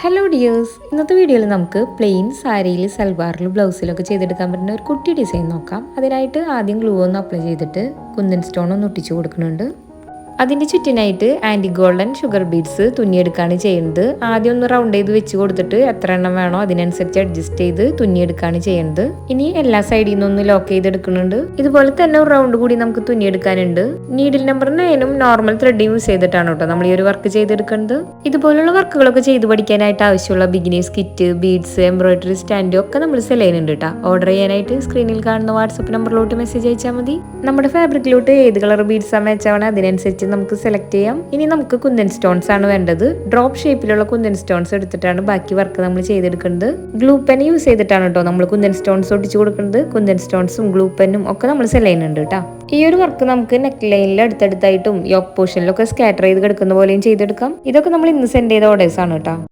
Hello dears ഇന്നത്തെ വീഡിയോയിൽ നമുക്ക് പ്ലെയിൻ സാരിയിൽ സൽവാറിൽ ബ്ലൗസിലൊക്കെ ചെയ്തെടുക്കാൻ പറ്റുന്ന ഒരു കുട്ടി ഡിസൈൻ നോക്കാം. അതിനായിട്ട് ആദ്യം ഗ്ലൂ ഒന്ന് അപ്ലൈ ചെയ്തിട്ട് കുന്തൻ സ്റ്റോൺ ഒന്ന് ഒട്ടിച്ചു കൊടുക്കുന്നുണ്ട്. അതിന്റെ ചുറ്റിനായിട്ട് ആന്റി ഗോൾഡൻ ഷുഗർ ബീഡ്സ് തുന്നിയെടുക്കുകയാണ് ചെയ്യുന്നത്. ആദ്യം ഒന്ന് റൗണ്ട് ചെയ്ത് വെച്ച് കൊടുത്തിട്ട് എത്ര എണ്ണം വേണോ അതിനനുസരിച്ച് അഡ്ജസ്റ്റ് ചെയ്ത് തുന്നിയെടുക്കുകയാണ് ചെയ്യുന്നത്. ഇനി എല്ലാ സൈഡിൽ നിന്നൊന്ന് ലോക്ക് ചെയ്തെടുക്കുന്നുണ്ട്. ഇതുപോലെ തന്നെ ഒരു റൗണ്ട് കൂടി നമുക്ക് തുന്നിയെടുക്കാനുണ്ട്. നീഡിൽ നമ്പർ നയനും നോർമൽ ത്രെഡ് യൂസ് ചെയ്തിട്ടാണ് കേട്ടോ നമ്മൾ ഈ ഒരു വർക്ക് ചെയ്തെടുക്കുന്നത്. ഇതുപോലുള്ള വർക്കുകളൊക്കെ ചെയ്ത് പഠിക്കാനായിട്ട് ആവശ്യമുള്ള beginners kit beads embroidery stand ഒക്കെ നമ്മൾ സെൽ ചെയ്യുന്നുണ്ട് കേട്ടോ. ഓർഡർ ചെയ്യാനായിട്ട് സ്ക്രീനിൽ കാണുന്ന വാട്സപ്പ് നമ്പറിലോട്ട് മെസ്സേജ് അയച്ചാൽ മതി. നമ്മുടെ ഫാബ്രിക്കിലോട്ട് ഏത് കളർ ബീഡ്സ് ആണ് അതിനനുസരിച്ച് നമുക്ക് സെലക്ട് ചെയ്യാം. ഇനി നമുക്ക് കുന്തൻ സ്റ്റോൺസ് ആണ് വേണ്ടത്. ഡ്രോപ്പ് ഷേപ്പിലുള്ള കുന്തൻ സ്റ്റോൺസ് എടുത്തിട്ടാണ് ബാക്കി വർക്ക് നമ്മൾ ചെയ്തെടുക്കുന്നത്. ഗ്ലൂ പെൻ യൂസ് ചെയ്തിട്ടാണ് കേട്ടോ നമ്മൾ കുന്തൻ സ്റ്റോൺസ് ഒട്ടിച്ചു കൊടുക്കുന്നത്. കുന്തൻ സ്റ്റോൺസും ഗ്ലൂ പെന്നും ഒക്കെ നമ്മൾ ചെയ്യുന്നുണ്ട് കേട്ടോ ഈ ഒരു വർക്ക് നമുക്ക് നെക്ക് ലൈനിൽ അടുത്തടുത്തായിട്ടും യോക്ക് പോർഷനിലൊക്കെ സ്കാറ്റർ ചെയ്ത് കിടക്കുന്ന പോലെയും ചെയ്തെടുക്കാം. ഇതൊക്കെ നമ്മൾ ഇന്ന് സെൻഡ് ചെയ്ത ഓർഡേഴ്സ് ആണ് കേട്ടോ